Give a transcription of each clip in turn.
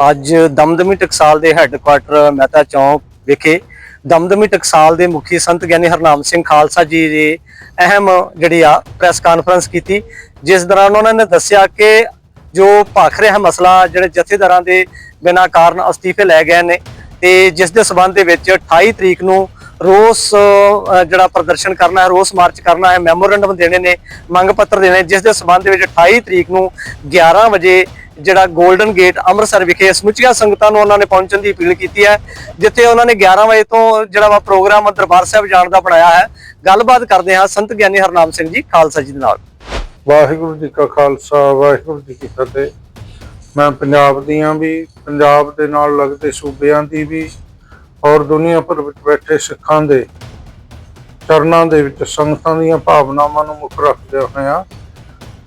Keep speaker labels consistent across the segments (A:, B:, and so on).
A: ਅੱਜ ਦਮਦਮੀ ਟਕਸਾਲ ਦੇ ਹੈੱਡਕੁਆਟਰ ਮਹਿਤਾ ਚੌਂਕ ਵਿਖੇ ਦਮਦਮੀ ਟਕਸਾਲ ਦੇ ਮੁਖੀ ਸੰਤ ਗਿਆਨੀ ਹਰਨਾਮ ਸਿੰਘ ਖਾਲਸਾ ਜੀ ਦੀ ਅਹਿਮ ਜਿਹੜੀ ਆ ਪ੍ਰੈਸ ਕਾਨਫਰੰਸ ਕੀਤੀ, ਜਿਸ ਦੌਰਾਨ ਉਹਨਾਂ ਨੇ ਦੱਸਿਆ ਕਿ ਜੋ ਭਾਖ ਰਿਹਾ ਮਸਲਾ ਜਿਹੜੇ ਜਥੇਦਾਰਾਂ ਦੇ ਬਿਨਾਂ ਕਾਰਨ ਅਸਤੀਫੇ ਲੈ ਗਏ ਨੇ ਤੇ ਜਿਸ ਦੇ ਸਬੰਧ ਦੇ ਵਿੱਚ 28 ਤਰੀਕ ਨੂੰ ਰੋਸ ਜਿਹੜਾ ਪ੍ਰਦਰਸ਼ਨ ਕਰਨਾ ਹੈ, ਰੋਸ ਮਾਰਚ ਕਰਨਾ ਹੈ, ਮੈਮੋਰੈਂਡਮ ਦੇਣੇ ਨੇ, ਮੰਗ ਪੱਤਰ ਦੇਣੇ ਜਿਸ ਦੇ ਸਬੰਧ ਵਿੱਚ 28 ਤਰੀਕ ਨੂੰ 11 ਵਜੇ ਜਿਹੜਾ 골ਡਨ ਗੇਟ ਅੰਮ੍ਰਿਤਸਰ ਵਿਖੇ ਸਮੁੱਚੀਆਂ ਸੰਗਤਾਂ ਨੂੰ ਉਹਨਾਂ ਨੇ ਪਹੁੰਚਣ ਦੀ ਅਪੀਲ ਕੀਤੀ ਹੈ, ਜਿੱਥੇ ਉਹਨਾਂ ਨੇ 11 ਵਜੇ ਤੋਂ ਜਿਹੜਾ ਵਾ ਪ੍ਰੋਗਰਾਮ ਦਰਬਾਰ ਸਾਹਿਬ ਜਾਣ ਦਾ ਬਣਾਇਆ ਹੈ। ਗੱਲਬਾਤ ਕਰਦੇ ਹਾਂ ਸੰਤ ਗਿਆਨੀ ਹਰਨਾਮ ਸਿੰਘ ਜੀ ਖਾਲਸਾ ਜੀ ਦੇ ਨਾਲ।
B: ਵਾਹਿਗੁਰੂ ਜੀ ਕਾ ਖਾਲਸਾ, ਵਾਹਿਗੁਰੂ ਜੀ ਕੀ ਫਤਿਹ। ਮੈਂ ਪੰਜਾਬ ਦੀਆਂ ਵੀ, ਪੰਜਾਬ ਦੇ ਨਾਲ ਲੱਗਦੇ ਸੂਬਿਆਂ ਦੀ ਵੀ ਔਰ ਦੁਨੀਆ ਭਰ ਵਿੱਚ ਬੈਠੇ ਸਿੱਖਾਂ ਦੇ ਚਰਨਾਂ ਦੇ ਵਿੱਚ ਸੰਗਤਾਂ ਦੀਆਂ ਭਾਵਨਾਵਾਂ ਨੂੰ ਮੁੱਖ ਰੱਖਦੇ ਹੋਇਆ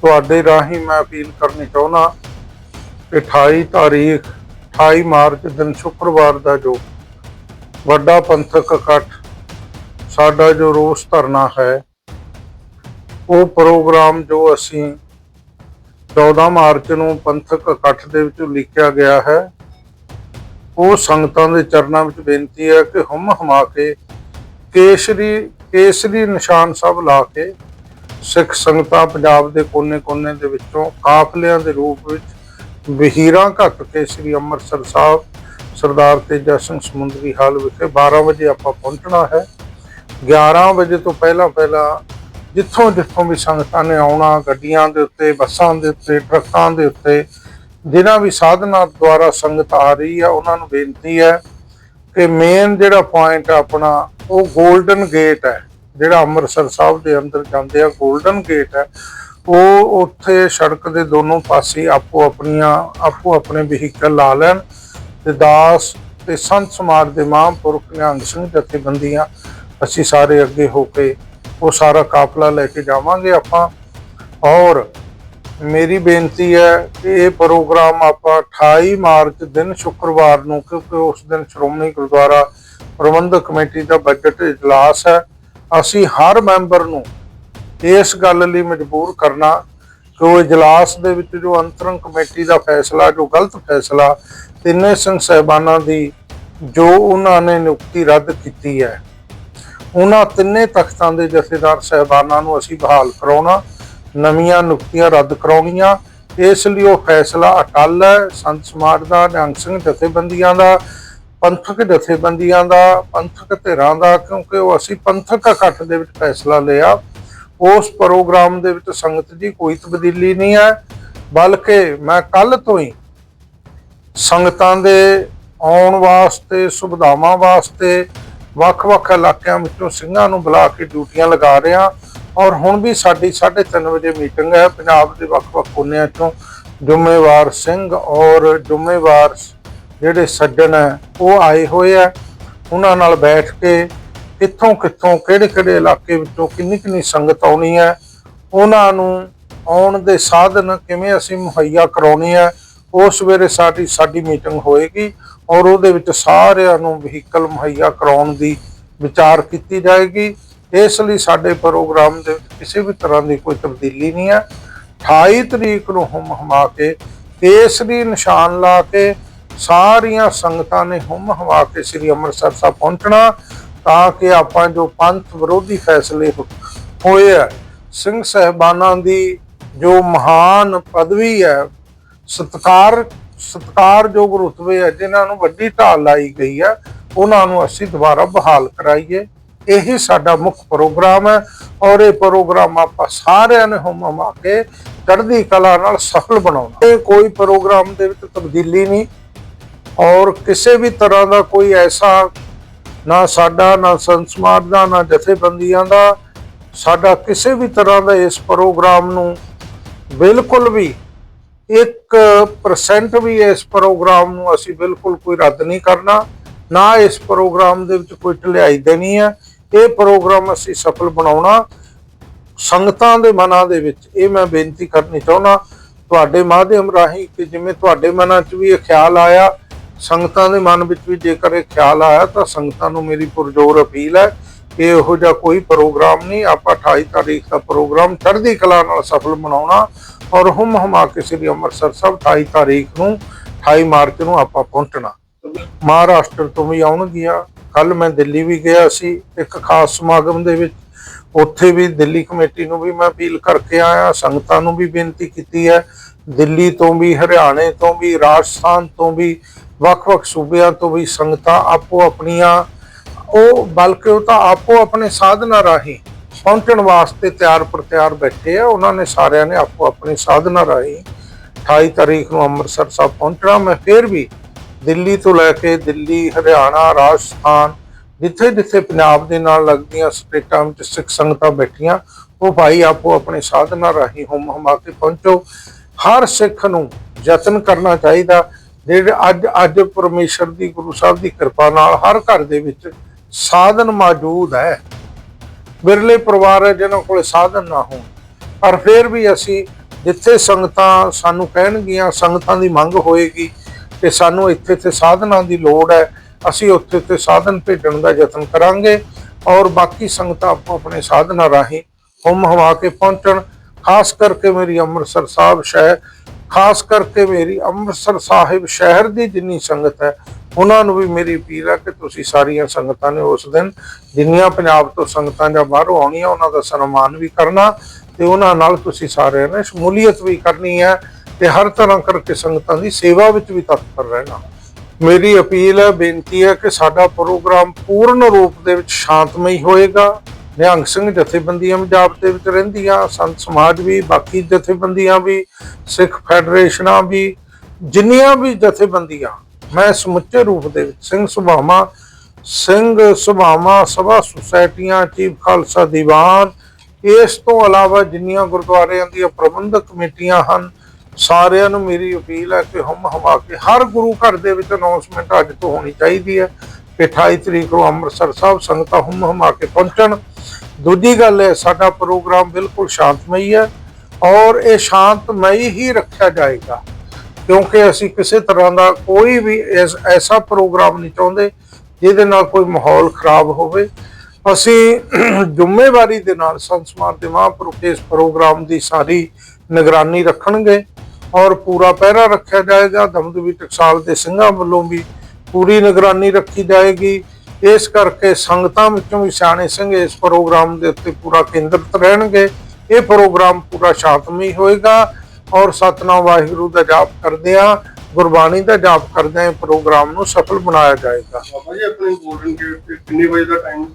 B: ਤੁਹਾਡੇ ਰਾਹੀਂ ਮੈਂ ਅਪੀਲ ਕਰਨੀ ਚਾਹੁੰਦਾ 28 ਤਾਰੀਖ 28 ਮਾਰਚ ਦਿਨ ਸ਼ੁੱਕਰਵਾਰ ਦਾ ਜੋ ਵੱਡਾ ਪੰਥਕ ਇਕੱਠ ਸਾਡਾ ਜੋ ਰੋਸ ਧਰਨਾ ਹੈ, ਉਹ ਪ੍ਰੋਗਰਾਮ ਜੋ ਅਸੀਂ 14 ਮਾਰਚ ਨੂੰ ਪੰਥਕ ਇਕੱਠ ਦੇ ਵਿੱਚ ਲਿਖਿਆ ਗਿਆ ਹੈ, ਉਹ ਸੰਗਤਾਂ ਦੇ ਚਰਨਾਂ ਵਿੱਚ ਬੇਨਤੀ ਹੈ ਕਿ ਹਮ ਹਮਾ ਕੇ ਕੇਸਰੀ ਕੇਸਰੀ ਨਿਸ਼ਾਨ ਸਭ ਲਾ ਕੇ ਸਿੱਖ ਸੰਗਤਾਂ ਪੰਜਾਬ ਦੇ ਕੋਨੇ-ਕੋਨੇ ਦੇ ਵਿੱਚੋਂ ਕਾਫਲਿਆਂ ਦੇ ਰੂਪ ਵਿੱਚ ਵਹੀਰਾਂ ਘੱਟ ਕੇ ਸ੍ਰੀ ਅੰਮ੍ਰਿਤਸਰ ਸਾਹਿਬ, ਸਰਦਾਰ ਤੇਜਾ ਸਿੰਘ ਸਮੁੰਦਰੀ ਹਾਲ ਵਿਖੇ 12 ਵਜੇ ਆਪਾਂ ਪਹੁੰਚਣਾ ਹੈ। 11 ਵਜੇ ਤੋਂ ਪਹਿਲਾਂ ਪਹਿਲਾਂ ਜਿੱਥੋਂ ਜਿੱਥੋਂ ਵੀ ਸੰਗਤਾਂ ਨੇ ਆਉਣਾ, ਗੱਡੀਆਂ ਦੇ ਉੱਤੇ, ਬੱਸਾਂ ਦੇ ਉੱਤੇ, ਟਰੱਕਾਂ ਦੇ ਉੱਤੇ, ਜਿਨ੍ਹਾਂ ਵੀ ਸਾਧਨਾਂ ਦੁਆਰਾ ਸੰਗਤ ਆ ਰਹੀ ਹੈ ਉਹਨਾਂ ਨੂੰ ਬੇਨਤੀ ਹੈ ਕਿ ਮੇਨ ਜਿਹੜਾ ਪੁਆਇੰਟ ਆਪਣਾ, ਉਹ 골ਡਨ ਗੇਟ ਹੈ। ਜਿਹੜਾ ਅੰਮ੍ਰਿਤਸਰ ਸਾਹਿਬ ਦੇ ਅੰਦਰ ਜਾਂਦੇ ਆ 골ਡਨ ਗੇਟ ਹੈ। ਉਹ ਉੱਥੇ ਸੜਕ ਦੇ ਦੋਨੋਂ ਪਾਸੇ ਆਪੋ ਆਪਣੀਆਂ, ਆਪੋ ਆਪਣੇ ਵਹੀਕਲ ਲਾ ਲੈਣ ਤੇ ਦਾਸ ਤੇ ਸੰਤ ਸਮਾਜ ਦੇ ਮਹਾਂਪੁਰਖ ਨਿਹੰਗ ਸਿੰਘ ਜਥੇਬੰਦੀਆਂ ਅਸੀਂ ਸਾਰੇ ਅੱਗੇ ਹੋ ਕੇ ਉਹ ਸਾਰਾ ਕਾਫਲਾ ਲੈ ਕੇ ਜਾਵਾਂਗੇ ਆਪਾਂ। ਔਰ ਮੇਰੀ ਬੇਨਤੀ ਹੈ ਕਿ ਇਹ ਪ੍ਰੋਗਰਾਮ ਆਪਾਂ 28 ਮਾਰਚ ਦਿਨ ਸ਼ੁੱਕਰਵਾਰ ਨੂੰ, ਕਿਉਂਕਿ ਉਸ ਦਿਨ ਸ਼੍ਰੋਮਣੀ ਗੁਰਦੁਆਰਾ ਪ੍ਰਬੰਧਕ ਕਮੇਟੀ ਦਾ ਬਜਟ ਇਜਲਾਸ ਹੈ, ਅਸੀਂ ਹਰ ਮੈਂਬਰ ਨੂੰ ਇਸ ਗੱਲ ਲਈ ਮਜਬੂਰ ਕਰਨਾ ਕਿ ਉਹ ਇਜਲਾਸ ਦੇ ਵਿੱਚ ਜੋ ਅੰਤਰੰਗ ਕਮੇਟੀ ਦਾ ਫੈਸਲਾ, ਜੋ ਗਲਤ ਫੈਸਲਾ, ਤਿੰਨੇ ਸਿੰਘ ਸਾਹਿਬਾਨਾਂ ਦੀ ਜੋ ਉਹਨਾਂ ਨੇ ਨਿਯੁਕਤੀ ਰੱਦ ਕੀਤੀ ਹੈ, ਉਹਨਾਂ ਤਿੰਨੇ ਤਖਤਾਂ ਦੇ ਜਥੇਦਾਰ ਸਹਿਬਾਨਾਂ ਨੂੰ ਅਸੀਂ ਬਹਾਲ ਕਰਾਉਣਾ, ਨਵੀਆਂ ਨਿਯੁਕਤੀਆਂ ਰੱਦ ਕਰਾਉਣੀਆਂ, ਇਸ ਲਈ ਉਹ ਫੈਸਲਾ ਅਟਲ ਹੈ, ਸੰਤ ਸਮਾਜ ਦਾ, ਨਿਹੰਗ ਸਿੰਘ ਜਥੇਬੰਦੀਆਂ ਦਾ, ਪੰਥਕ ਜਥੇਬੰਦੀਆਂ ਦਾ, ਪੰਥਕ ਧਿਰਾਂ ਦਾ, ਕਿਉਂਕਿ ਉਹ ਅਸੀਂ ਪੰਥਕ ਇਕੱਠ ਦੇ ਵਿੱਚ ਫੈਸਲਾ ਲਿਆ। ਉਸ ਪ੍ਰੋਗਰਾਮ ਦੇ ਵਿੱਚ ਸੰਗਤ ਦੀ ਕੋਈ ਤਬਦੀਲੀ ਨਹੀਂ ਹੈ, ਬਲਕਿ ਮੈਂ ਕੱਲ ਤੋਂ ਹੀ ਸੰਗਤਾਂ ਦੇ ਆਉਣ ਵਾਸਤੇ, ਸੁਵਿਧਾਵਾਂ ਵਾਸਤੇ ਵੱਖ-ਵੱਖ ਇਲਾਕਿਆਂ ਵਿੱਚੋਂ ਸਿੰਘਾਂ ਨੂੰ ਬੁਲਾ ਕੇ ਡਿਊਟੀਆਂ ਲਗਾ ਰਿਹਾ ਔਰ ਹੁਣ ਵੀ ਸਾਡੀ 3:30 ਵਜੇ ਮੀਟਿੰਗ ਹੈ ਪੰਜਾਬ ਦੇ ਵੱਖ-ਵੱਖ ਕੋਨਿਆਂ ਚੋਂ। ਜ਼ਿੰਮੇਵਾਰ ਸਿੰਘ ਔਰ ਜ਼ਿੰਮੇਵਾਰ ਜਿਹੜੇ ਸੱਜਣ ਹੈ, ਉਹ ਆਏ ਹੋਏ ਆ ਉਹਨਾਂ ਨਾਲ ਬੈਠ ਕੇ ਕਿੱਥੋਂ ਕਿੱਥੋਂ, ਕਿਹੜੇ ਕਿਹੜੇ ਇਲਾਕੇ ਵਿੱਚੋਂ ਕਿੰਨੀ ਕਿੰਨੀ ਸੰਗਤ ਆਉਣੀ ਹੈ, ਉਹਨਾਂ ਨੂੰ ਆਉਣ ਦੇ ਸਾਧਨ ਕਿਵੇਂ ਅਸੀਂ ਮੁਹੱਈਆ ਕਰਾਉਣੇ ਆ ਉਸ ਵੇਲੇ ਸਾਡੀ ਸਾਡੀ ਮੀਟਿੰਗ ਹੋਏਗੀ ਔਰ ਉਹਦੇ ਵਿੱਚ ਸਾਰਿਆਂ ਨੂੰ ਵਹੀਕਲ ਮੁਹੱਈਆ ਕਰਾਉਣ ਦੀ ਵਿਚਾਰ ਕੀਤੀ ਜਾਏਗੀ। ਇਸ ਲਈ ਸਾਡੇ ਪ੍ਰੋਗਰਾਮ ਦੇ ਵਿੱਚ ਕਿਸੇ ਵੀ ਤਰ੍ਹਾਂ ਦੀ ਕੋਈ ਤਬਦੀਲੀ ਨਹੀਂ ਹੈ। 28 ਤਰੀਕ ਨੂੰ ਹਮ ਹਮਾ ਕੇ ਕੇਸਰੀ ਨਿਸ਼ਾਨ ਲਾ ਕੇ ਸਾਰੀਆਂ ਸੰਗਤਾਂ ਨੇ ਹਮ ਹਮਾ ਕੇ ਸ੍ਰੀ ਅੰਮ੍ਰਿਤਸਰ ਸਾਹਿਬ ਪਹੁੰਚਣਾ। ਤਾਂ ਕਿ ਆਪਾਂ ਜੋ ਪੰਥ ਵਿਰੋਧੀ ਫੈਸਲੇ ਹੋ- ਹੋਏ ਆ, ਸਿੰਘ ਸਹਿਬਾਨਾਂ ਦੀ ਜੋ ਮਹਾਨ ਪਦਵੀ ਹੈ, ਸਤਕਾਰ, ਸਤਕਾਰਯੋਗ ਰੁਤਬੇ ਹੈ, ਜਿਨ੍ਹਾਂ ਨੂੰ ਵੱਡੀ ਢਾਲ ਲਾਈ ਗਈ ਹੈ, ਉਹਨਾਂ ਨੂੰ ਅਸੀਂ ਦੁਬਾਰਾ ਬਹਾਲ ਕਰਾਈਏ। ਇਹੀ ਸਾਡਾ ਮੁੱਖ ਪ੍ਰੋਗਰਾਮ ਹੈ ਔਰ ਇਹ ਪ੍ਰੋਗਰਾਮ ਆਪਾਂ ਸਾਰਿਆਂ ਨੇ ਹਮ ਕੇ ਚੜ੍ਹਦੀ ਕਲਾ ਨਾਲ ਸਫਲ ਬਣਾਉਣਾ। ਇਹ ਕੋਈ ਪ੍ਰੋਗਰਾਮ ਦੇ ਵਿੱਚ ਤਬਦੀਲੀ ਨਹੀਂ ਔਰ ਕਿਸੇ ਵੀ ਤਰ੍ਹਾਂ ਦਾ ਕੋਈ ਐਸਾ ਨਾ ਸਾਡਾ, ਨਾ ਸੰਤ ਸਮਾਜ ਦਾ, ਨਾ ਜਥੇਬੰਦੀਆਂ ਦਾ, ਸਾਡਾ ਕਿਸੇ ਵੀ ਤਰ੍ਹਾਂ ਦਾ ਇਸ ਪ੍ਰੋਗਰਾਮ ਨੂੰ ਬਿਲਕੁਲ ਵੀ 1% ਵੀ ਇਸ ਪ੍ਰੋਗਰਾਮ ਨੂੰ ਅਸੀਂ ਬਿਲਕੁਲ ਕੋਈ ਰੱਦ ਨਹੀਂ ਕਰਨਾ, ਨਾ ਇਸ ਪ੍ਰੋਗਰਾਮ ਦੇ ਵਿੱਚ ਕੋਈ ਢਿਲਾਈ ਦੇਣੀ ਹੈ। ਇਹ ਪ੍ਰੋਗਰਾਮ ਅਸੀਂ ਸਫਲ ਬਣਾਉਣਾ, ਸੰਗਤਾਂ ਦੇ ਮਨਾਂ ਦੇ ਵਿੱਚ ਇਹ ਮੈਂ ਬੇਨਤੀ ਕਰਨੀ ਚਾਹੁੰਦਾ, ਤੁਹਾਡੇ ਮਾਧਿਅਮ ਰਾਹੀਂ ਕਿ ਜਿਵੇਂ ਤੁਹਾਡੇ ਮਨਾਂ 'ਚ ਵੀ ਇਹ ਖਿਆਲ ਆਇਆ ਸੰਗਤਾਂ ਦੇ ਮਨ ਵਿੱਚ ਵੀ ਜੇਕਰ ਇਹ ਖਿਆਲ ਆਇਆ ਤਾਂ ਸੰਗਤਾਂ ਨੂੰ ਮੇਰੀ ਪੁਰਜੋਰ ਅਪੀਲ ਹੈ ਕਿ ਇਹੋ ਜਿਹਾ ਕੋਈ ਪ੍ਰੋਗਰਾਮ ਨਹੀਂ, ਆਪਾਂ 28 ਤਾਰੀਖ ਦਾ ਪ੍ਰੋਗਰਾਮ ਚੜ੍ਹਦੀ ਕਲਾ ਨਾਲ ਸਫਲ ਬਣਾਉਣਾ ਔਰ ਹਮ ਹਮਾ ਕੇ ਸ੍ਰੀ ਅੰਮ੍ਰਿਤਸਰ ਸਾਹਿਬ 28 ਤਾਰੀਖ ਨੂੰ 28 ਮਾਰਚ ਨੂੰ ਆਪਾਂ ਪਹੁੰਚਣਾ। ਮਹਾਰਾਸ਼ਟਰ ਤੋਂ ਵੀ ਆਉਣਗੀਆਂ ਕੱਲ ਮੈਂ ਦਿੱਲੀ ਵੀ ਗਿਆ ਸੀ, ਇੱਕ ਖਾਸ ਸਮਾਗਮ ਦੇ ਵਿੱਚ, ਉੱਥੇ ਵੀ ਦਿੱਲੀ ਕਮੇਟੀ ਨੂੰ ਵੀ ਮੈਂ ਅਪੀਲ ਕਰਕੇ ਆਇਆ, ਸੰਗਤਾਂ ਨੂੰ ਵੀ ਬੇਨਤੀ ਕੀਤੀ ਹੈ, ਦਿੱਲੀ ਤੋਂ ਵੀ, ਹਰਿਆਣੇ ਤੋਂ ਵੀ, ਰਾਜਸਥਾਨ ਤੋਂ ਵੀ ਵੱਖ-ਵੱਖ ਸੂਬਿਆਂ ਤੋਂ ਵੀ ਸੰਗਤਾਂ ਆਪੋ ਆਪਣੀਆਂ, ਉਹ ਬਲਕਿ ਉਹ ਤਾਂ ਆਪੋ ਆਪਣੇ ਸਾਧਨਾ ਰਾਹੀਂ ਪਹੁੰਚਣ ਵਾਸਤੇ ਤਿਆਰ ਪ੍ਰਤਿਆਰ ਬੈਠੇ ਆ, ਉਹਨਾਂ ਨੇ ਸਾਰਿਆਂ ਨੇ ਆਪੋ ਆਪਣੀ ਸਾਧਨਾ ਰਾਹੀਂ 28 ਤਾਰੀਖ ਨੂੰ ਅੰਮ੍ਰਿਤਸਰ ਸਾਹਿਬ ਪਹੁੰਚਣਾ। ਮੈਂ ਫੇਰ ਵੀ ਦਿੱਲੀ ਤੋਂ ਲੈ ਕੇ ਦਿੱਲੀ, ਹਰਿਆਣਾ, ਰਾਜਸਥਾਨ ਜਿੱਥੇ ਜਿੱਥੇ ਪੰਜਾਬ ਦੇ ਨਾਲ ਲੱਗਦੀਆਂ ਸਟੇਟਾਂ ਵਿੱਚ ਸਿੱਖ ਸੰਗਤਾਂ ਬੈਠੀਆਂ, ਉਹ ਭਾਈ ਆਪੋ ਆਪਣੇ ਸਾਧਨਾ ਰਾਹੀਂ ਹੁਮ ਹਮਾ ਕੇ ਪਹੁੰਚੋ। ਹਰ ਸਿੱਖ ਨੂੰ ਯਤਨ ਕਰਨਾ ਚਾਹੀਦਾ। ਜਿਹੜੇ ਅੱਜ ਅੱਜ ਪਰਮੇਸ਼ਰ ਦੀ ਗੁਰੂ ਸਾਹਿਬ ਦੀ ਕਿਰਪਾ ਨਾਲ ਹਰ ਘਰ ਦੇ ਵਿੱਚ ਸਾਧਨ ਮੌਜੂਦ ਹੈ। ਬਿਰਲੇ ਪਰਿਵਾਰ ਹੈ ਜਿਨ੍ਹਾਂ ਕੋਲ ਸਾਧਨ ਨਾ ਹੋਣ। ਪਰ ਫਿਰ ਵੀ ਅਸੀਂ ਜਿੱਥੇ ਸੰਗਤਾਂ ਸਾਨੂੰ ਕਹਿਣਗੀਆਂ, ਸੰਗਤਾਂ ਦੀ ਮੰਗ ਹੋਏਗੀ ਕਿ ਸਾਨੂੰ ਇੱਥੇ ਤੇ ਸਾਧਨਾਂ ਦੀ ਲੋੜ ਹੈ, ਅਸੀਂ ਉੱਥੇ ਤੇ ਸਾਧਨ ਭੇਜਣ ਦਾ ਯਤਨ ਕਰਾਂਗੇ ਔਰ ਬਾਕੀ ਸੰਗਤਾਂ ਆਪੋ ਆਪਣੇ ਸਾਧਨਾਂ ਰਾਹੀਂ ਹੁਮ ਹਵਾ ਕੇ ਪਹੁੰਚਣ। ਖਾਸ ਕਰਕੇ ਮੇਰੀ ਅੰਮ੍ਰਿਤਸਰ ਸਾਹਿਬ ਸ਼ਹਿਰ ਖਾਸ ਕਰਕੇ ਮੇਰੀ ਅੰਮ੍ਰਿਤਸਰ ਸਾਹਿਬ ਸ਼ਹਿਰ ਦੀ ਜਿੰਨੀ ਸੰਗਤ ਹੈ, ਉਹਨਾਂ ਨੂੰ ਵੀ ਮੇਰੀ ਅਪੀਲ ਹੈ ਕਿ ਤੁਸੀਂ ਸਾਰੀਆਂ ਸੰਗਤਾਂ ਨੇ ਉਸ ਦਿਨ, ਜਿੰਨੀਆਂ ਪੰਜਾਬ ਤੋਂ ਸੰਗਤਾਂ ਜਾਂ ਬਾਹਰੋਂ ਆਉਣੀਆਂ, ਉਹਨਾਂ ਦਾ ਸਨਮਾਨ ਵੀ ਕਰਨਾ ਤੇ ਉਹਨਾਂ ਨਾਲ ਤੁਸੀਂ ਸਾਰਿਆਂ ਨੇ ਸ਼ਮੂਲੀਅਤ ਵੀ ਕਰਨੀ ਹੈ ਤੇ ਹਰ ਤਰ੍ਹਾਂ ਕਰਕੇ ਸੰਗਤਾਂ ਦੀ ਸੇਵਾ ਵਿੱਚ ਵੀ ਤਤਪਰ ਰਹਿਣਾ। ਮੇਰੀ ਅਪੀਲ ਹੈ, ਬੇਨਤੀ ਹੈ ਕਿ ਸਾਡਾ ਪ੍ਰੋਗਰਾਮ ਪੂਰਨ ਰੂਪ ਦੇ ਵਿੱਚ ਸ਼ਾਂਤਮਈ ਹੋਏਗਾ। ਨਿਹੰਗ ਸਿੰਘ ਜਥੇਬੰਦੀਆਂ ਪੰਜਾਬ ਦੇ ਵਿੱਚ ਰਹਿੰਦੀਆਂ, ਸੰਤ ਸਮਾਜ ਵੀ, ਬਾਕੀ ਜਥੇਬੰਦੀਆਂ ਵੀ, ਸਿੱਖ ਫੈਡਰੇਸ਼ਨਾਂ ਵੀ, ਜਿੰਨੀਆਂ ਵੀ ਜਥੇਬੰਦੀਆਂ, ਮੈਂ ਸਮੁੱਚੇ ਰੂਪ ਦੇ ਵਿੱਚ ਸਿੰਘ ਸੁਭਾਵਾਂ ਸਿੰਘ ਸੁਭਾਵਾਂ, ਸਭਾ ਸੁਸਾਇਟੀਆਂ, ਚੀਫ ਖਾਲਸਾ ਦੀਵਾਨ, ਇਸ ਤੋਂ ਇਲਾਵਾ ਜਿੰਨੀਆਂ ਗੁਰਦੁਆਰਿਆਂ ਦੀਆਂ ਪ੍ਰਬੰਧਕ ਕਮੇਟੀਆਂ ਹਨ, ਸਾਰਿਆਂ ਨੂੰ ਮੇਰੀ ਅਪੀਲ ਹੈ ਕਿ ਹਮ ਹਵਾ ਕੇ ਹਰ ਗੁਰੂ ਘਰ ਦੇ ਵਿੱਚ ਅਨਾਉਂਸਮੈਂਟ ਅੱਜ ਤੋਂ ਹੋਣੀ ਚਾਹੀਦੀ ਹੈ ਕਿ 28 ਤਰੀਕ ਨੂੰ ਅੰਮ੍ਰਿਤਸਰ ਸਾਹਿਬ ਸੰਗਤਾਂ ਹਮ ਹਮਾ ਕੇ ਪਹੁੰਚਣ। ਦੂਜੀ ਗੱਲ ਹੈ ਸਾਡਾ ਪ੍ਰੋਗਰਾਮ ਬਿਲਕੁਲ ਸ਼ਾਂਤਮਈ ਹੈ ਔਰ ਇਹ ਸ਼ਾਂਤਮਈ ਹੀ ਰੱਖਿਆ ਜਾਏਗਾ। ਕਿਉਂਕਿ ਅਸੀਂ ਕਿਸੇ ਤਰ੍ਹਾਂ ਦਾ ਕੋਈ ਵੀ ਐਸ- ਐਸਾ ਪ੍ਰੋਗਰਾਮ ਨਹੀਂ ਚਾਹੁੰਦੇ ਜਿਹਦੇ ਨਾਲ ਕੋਈ ਮਾਹੌਲ ਖਰਾਬ ਹੋਵੇ। ਅਸੀਂ ਜ਼ਿੰਮੇਵਾਰੀ ਦੇ ਨਾਲ ਸੰਤ ਸਮਾਜ ਦੇ ਮਹਾਂਪੁਰਖ ਇਸ ਪ੍ਰੋਗਰਾਮ ਦੀ ਸਾਰੀ ਨਿਗਰਾਨੀ ਰੱਖਣਗੇ ਔਰ ਪੂਰਾ ਪਹਿਰਾ ਰੱਖਿਆ ਜਾਏਗਾ। ਦਮਦਮੀ ਟਕਸਾਲ ਦੇ ਸਿੰਘਾਂ ਵੱਲੋਂ ਵੀ ਪੂਰੀ ਨਿਗਰਾਨੀ ਰੱਖੀ ਜਾਏਗੀ। ਇਸ ਕਰਕੇ ਸੰਗਤਾਂ ਵਿੱਚੋਂ ਵੀ ਸਿਆਣੇ ਸਿੰਘ ਇਸ ਪ੍ਰੋਗਰਾਮ ਦੇ ਉੱਤੇ ਪੂਰਾ ਕੇਂਦਰਿਤ ਰਹਿਣਗੇ। ਇਹ ਪ੍ਰੋਗਰਾਮ ਪੂਰਾ ਸ਼ਾਂਤਮਈ ਹੋਏਗਾ ਔਰ ਸਤਨਾਮ ਵਾਹਿਗੁਰੂ ਦਾ ਜਾਪ ਕਰਦਿਆਂ ਗੁਰਬਾਣੀ ਦਾ ਜਾਪ ਕਰਦਿਆਂ ਇਹ ਪ੍ਰੋਗਰਾਮ ਨੂੰ ਸਫਲ ਬਣਾਇਆ ਜਾਏਗਾ।
C: ਬਾਬਾ ਜੀ ਆਪਣੇ ਗੋਲਡਨ ਗੇਟ ਤੇ ਕਿੰਨੇ ਵਜੇ ਦਾ ਟਾਈਮ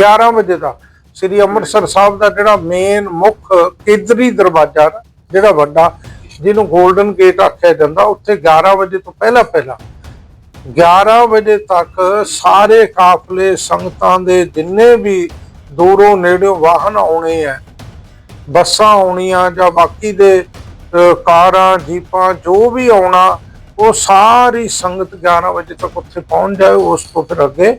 B: 11 ਵਜੇ ਦਾ। ਸ੍ਰੀ ਅੰਮ੍ਰਿਤਸਰ ਸਾਹਿਬ ਦਾ ਜਿਹੜਾ ਮੇਨ ਮੁੱਖ ਕੇਂਦਰੀ ਦਰਵਾਜ਼ਾ ਜਿਹੜਾ ਵੱਡਾ ਜਿਹਨੂੰ 골ਡਨ ਗੇਟ ਆਖਿਆ ਜਾਂਦਾ ਉੱਥੇ 11 ਵਜੇ ਤੋਂ ਪਹਿਲਾਂ ਪਹਿਲਾਂ 11 ਵਜੇ ਤੱਕ ਸਾਰੇ ਕਾਫਲੇ ਸੰਗਤਾਂ ਦੇ ਜਿੰਨੇ ਵੀ ਦੂਰੋਂ ਨੇੜਿਓਂ ਵਾਹਨ ਆਉਣੇ ਆ ਬੱਸਾਂ ਆਉਣੀਆਂ ਜਾਂ ਬਾਕੀ ਦੇ ਕਾਰਾਂ, ਜੀਪਾਂ, ਜੋ ਵੀ ਆਉਣਾ, ਉਹ ਸਾਰੀ ਸੰਗਤ 11 ਵਜੇ ਤੱਕ ਉੱਥੇ ਪਹੁੰਚ ਜਾਏ, ਉਸ ਤੋਂ ਫਿਰ ਅੱਗੇ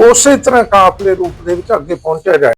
B: ਉਸੇ ਤਰ੍ਹਾਂ ਕਾਫਲੇ ਰੂਪ ਦੇ ਵਿੱਚ ਅੱਗੇ ਪਹੁੰਚਿਆ ਜਾਏ।